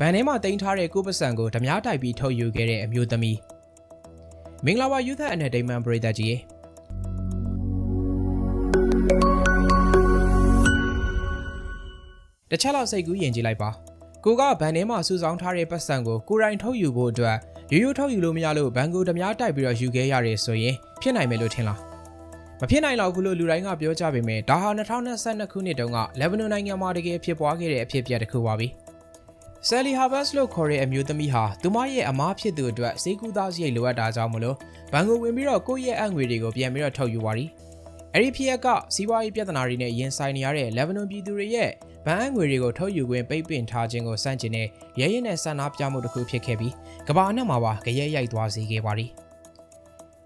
ဗန်ထဲမှာတင်ထားတဲ့ကိုပစံကိုဓမြတိုက်ပြီးထုတ်ယူခဲ့တဲ့အမျိုးသမီးမင်္ဂလာပါယူသက်အန်တမန်ပရိသတ်ကြီးတစ်ချက်လောက်စိတ်ကူးယဉ်ကြည့်လိုက်ပါကိုကဗန်ထဲမှာစုဆောင်းထားတဲ့ပတ်စံကိုကိုရိုင်းထုတ်ယူဖို့အတွက်ရိုးရိုးထုတ်ယူလို့မရလို့ဘန်ကိုဓမြတိုက်ပြီးတော့ယူခဲ့ရတယ်ဆိုရင်ဖြစ်နိုင်မယ်လို့ထင်လားမဖြစ်နိုင်တော့ဘူးလို့လူတိုင်းကပြောကြပေမဲ့ဒါဟာ2022ခုနှစ်တုန်းကလက်ဘနွန်နိုင်ငံမှာတကယ်ဖြစ်ပွားခဲ့တဲ့အဖြစ်အပျက်တစ်ခုပါပဲ ဆယ်လီဟာဘတ်စ်လို့ခေါ်တဲ့အမျိုးသမီးဟာသူမရဲ့အမားဖြစ်သူအတွက်စေကူသားစရိတ်လိုအပ်တာကြောင့်မလို့ဘန်ကိုဝင်ပြီးတော့ကိုယ့်ရဲ့အငွေတွေကိုပြန်ပြီးတော့ထုတ်ယူပါရီအဲ့ဒီဖြစ်ရက်ကစီးပွားရေးပြဿနာတွေနဲ့ရင်ဆိုင်နေရတဲ့လက်ဘနွန်ပြည်သူတွေရဲ့ဗန်အငွေတွေကိုထုတ်ယူခွင့်ပိတ်ပင်ထားခြင်းကိုစန့်ကျင်တဲ့ရဲရဲနဲ့ဆန္ဒပြမှုတစ်ခုဖြစ်ခဲ့ပြီးကမ္ဘာအနှံ့မှာပါကြရဲရိုက်သွားစေခဲ့ပါရီ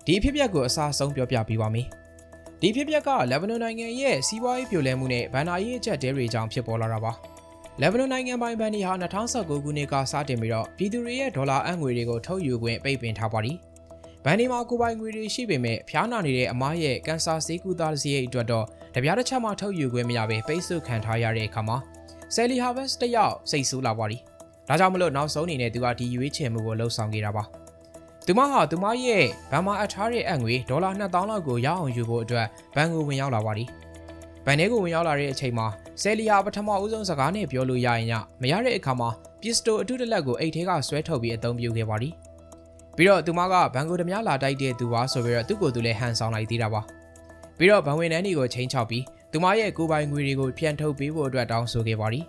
ဒီအဖြစ်အပျက်ကိုအစားဆုံးပြောပြပေးပါမယ်ဒီဖြစ်ပျက်ကလက်ဘနွန်နိုင်ငံရဲ့စီးပွားရေးပြိုလဲမှုနဲ့ဗန်နာရေးအချက်တဲတွေကြောင့်ဖြစ်ပေါ်လာတာပါ လက်ဘနွန်နိုင်ငံပိုင်ဘဏ်တွေဟာ2019ခုနှစ်ကစတင်ပြီးတော့ပြည်သူတွေရဲ့ဒေါ်လာအငွေတွေကိုထုတ်ယူခွင့်ပိတ်ပင်ထားပါသည်ဘဏ်ဒီမှာကိုပိုင်ငွေတွေရှိပေမဲ့ဖျားနာနေတဲ့အမားရဲ့ကန်ဆာဆေးကုသစရိတ်အတွက်တော့တပြားတစ်ချက်မှထုတ်ယူခွင့်မရဘဲပိတ်ဆို့ခံထားရတဲ့အခါမှာဆယ်လီဟာဗက်စ်တယောက်စိတ်ဆိုးလာပါသည်ဒါကြောင့်မလို့နောက်ဆုံးအနေနဲ့သူကဒီရွေးချယ်မှုကိုလှုပ်ဆောင်ခဲ့တာပါသူမဟာသူမရဲ့ဘဏ်မှာအထားတဲ့အငွေဒေါ်လာ2000လောက်ကိုရအောင်ယူဖို့အတွက်ဘဏ်ကိုဝင်ရောက်လာပါသည် ဘဏ်ထဲကိုဝင်ရောက်လာတဲ့အချိန်မှာဆယ်လီဟာပထမဦးဆုံးစကားနဲ့ပြောလို့ရရင်ညမရတဲ့အခါမှာပစ္စတိုအထုတလက်ကိုအိတ်ထဲကဆွဲထုတ်ပြီးအသုံးပြုခဲ့ပါသည်ပြီးတော့သူမကဘန်ကိုဓမြလာတိုက်တဲ့သူပါဆိုပြီးတော့သူ့ကိုယ်သူလည်းဟန်ဆောင်လိုက်သေးတာပါပြီးတော့ဘန်ဝင်နှန်းတွေကိုချိန်ချောက်ပြီးသူမရဲ့ကိုယ်ပိုင်ငွေတွေကိုပြန်ထုတ်ပေးဖို့အတွက်တောင်းဆိုခဲ့ပါသည်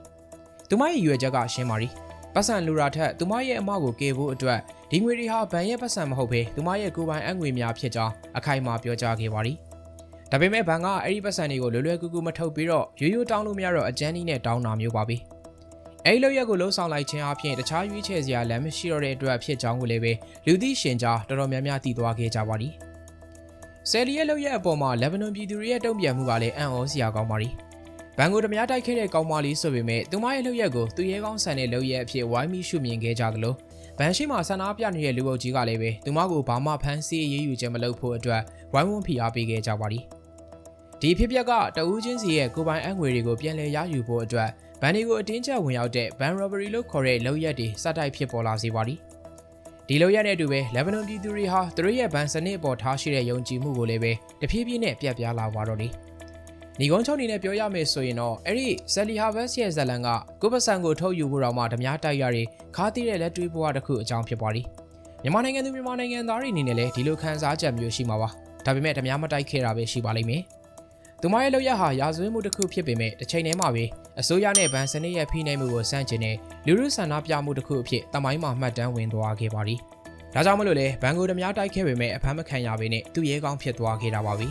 သူမရဲ့ရွယ်ချက်ကရှင်းပါသည်ပတ်စံလူရာထက်သူမရဲ့အမကိုကေဖို့အတွက်ဒီငွေတွေဟာဘန်ရဲ့ပတ်စံမဟုတ်ဘဲသူမရဲ့ကိုယ်ပိုင်အငွေများဖြစ်ကြောင်းအခိုင်အမာပြောကြားခဲ့ပါသည် ဒါပေမဲ့ဘန်ကအဲ့ဒီပတ်စံတွေကိုလွယ်လွယ်ကူကူမထုတ်ပြီးတော့ရိုးရိုးတောင်းလို့မရတော့အကျန်းကြီးနဲ့တောင်းတာမျိုးပါပဲအဲ့လိုရက်ကိုလှုပ်ဆောင်လိုက်ခြင်းအပြင်တခြားရွေးချယ်စရာလမ်းမရှိတော့တဲ့အတွက်ဖြစ်ကြောင်းကိုလည်းပဲလူသိရှင်ကြားတော်တော်များများသိသွားခဲ့ကြပါသည်ဆယ်လီရဲ့လောက်ရက်အပေါ်မှာလက်ဘနွန်ပြည်သူတွေရဲ့တုံ့ပြန်မှုကလည်းအံ့ဩစရာကောင်းပါသည်ဘန်ကိုဓမြတိုက်ခဲ့တဲ့ကောင်းမလေးဆိုပေမဲ့သူမရဲ့လောက်ရက်ကိုသူရဲကောင်းဆန်တဲ့လောက်ရက်အဖြစ်ဝိုင်းပြီးရှုမြင်ခဲ့ကြသလိုဗန်ရှိမှာဆန္ဒပြနေတဲ့လူအုပ်ကြီးကလည်းပဲသူမကိုဘာမှဖမ်းဆီးအရေးယူခြင်းမလုပ်ဖို့အတွက်ဝိုင်းဝန်းဖိအားပေးခဲ့ကြပါသည် ဒီဖြစ်ပျက်ကတအူးချင်းစီရဲ့ကိုပိုင်အငွေတွေကိုပြန်လည်ရယူဖို့အတွက်ဗန်ဒီကိုအတင်းကျပ်ဝင်ရောက်တဲ့ ban robbery လို့ခေါ်တဲ့လောက်ရက်တွေစတိုက်ဖြစ်ပေါ်လာစေပါသည်ဒီလောက်ရက်နဲ့အတူပဲလက်ဘနွန်ပြည်သူတွေဟာသူတို့ရဲ့ဗန်စနစ်ပေါ်ထားရှိတဲ့ယုံကြည်မှုကိုလည်းပဲတဖြည်းဖြည်းနဲ့ပြတ်ပြားလာပါတော့တယ်ညီကုန်းချုံနေနဲ့ပြောရမယ်ဆိုရင်တော့အဲ့ဒီဆယ်လီဟာဘက်စ်ရဲ့ဇလန်ကကိုပစံကိုထုတ်ယူဖို့တော့မှဓမြတိုက်ရတွေခါးသီးတဲ့လက်တွေးဘဝတစ်ခုအကြောင်းဖြစ်ပါသည်မြန်မာနိုင်ငံသူမြန်မာနိုင်ငံသားတွေအနေနဲ့လည်းဒီလိုခံစားချက်မျိုးရှိမှာပါဒါပေမဲ့ဓမြမတိုက်ခဲ့တာပဲရှိပါလိမ့်မယ် သူမရဲ့လောက်ရဟာရာဇဝတ်မှုတစ်ခုဖြစ်ပေမဲ့တစ်ချိန်တည်းမှာပဲအစိုးရနဲ့ဗန်စနစ်ရဲ့ဖိနှိပ်မှုကိုစန့်ကျင်တဲ့လူလူဆန္ဒပြမှုတစ်ခုအဖြစ်တမိုင်းမှာမှတ်တမ်းဝင်သွားခဲ့ပါသည်ဒါကြောင့်မလို့လေဘန်ကိုဓမြတိုက်ခဲ့ပေမဲ့အဖမ်းမခံရပေနဲ့သူ့ရဲကောင်းဖြစ်သွားခဲ့တာပါပဲ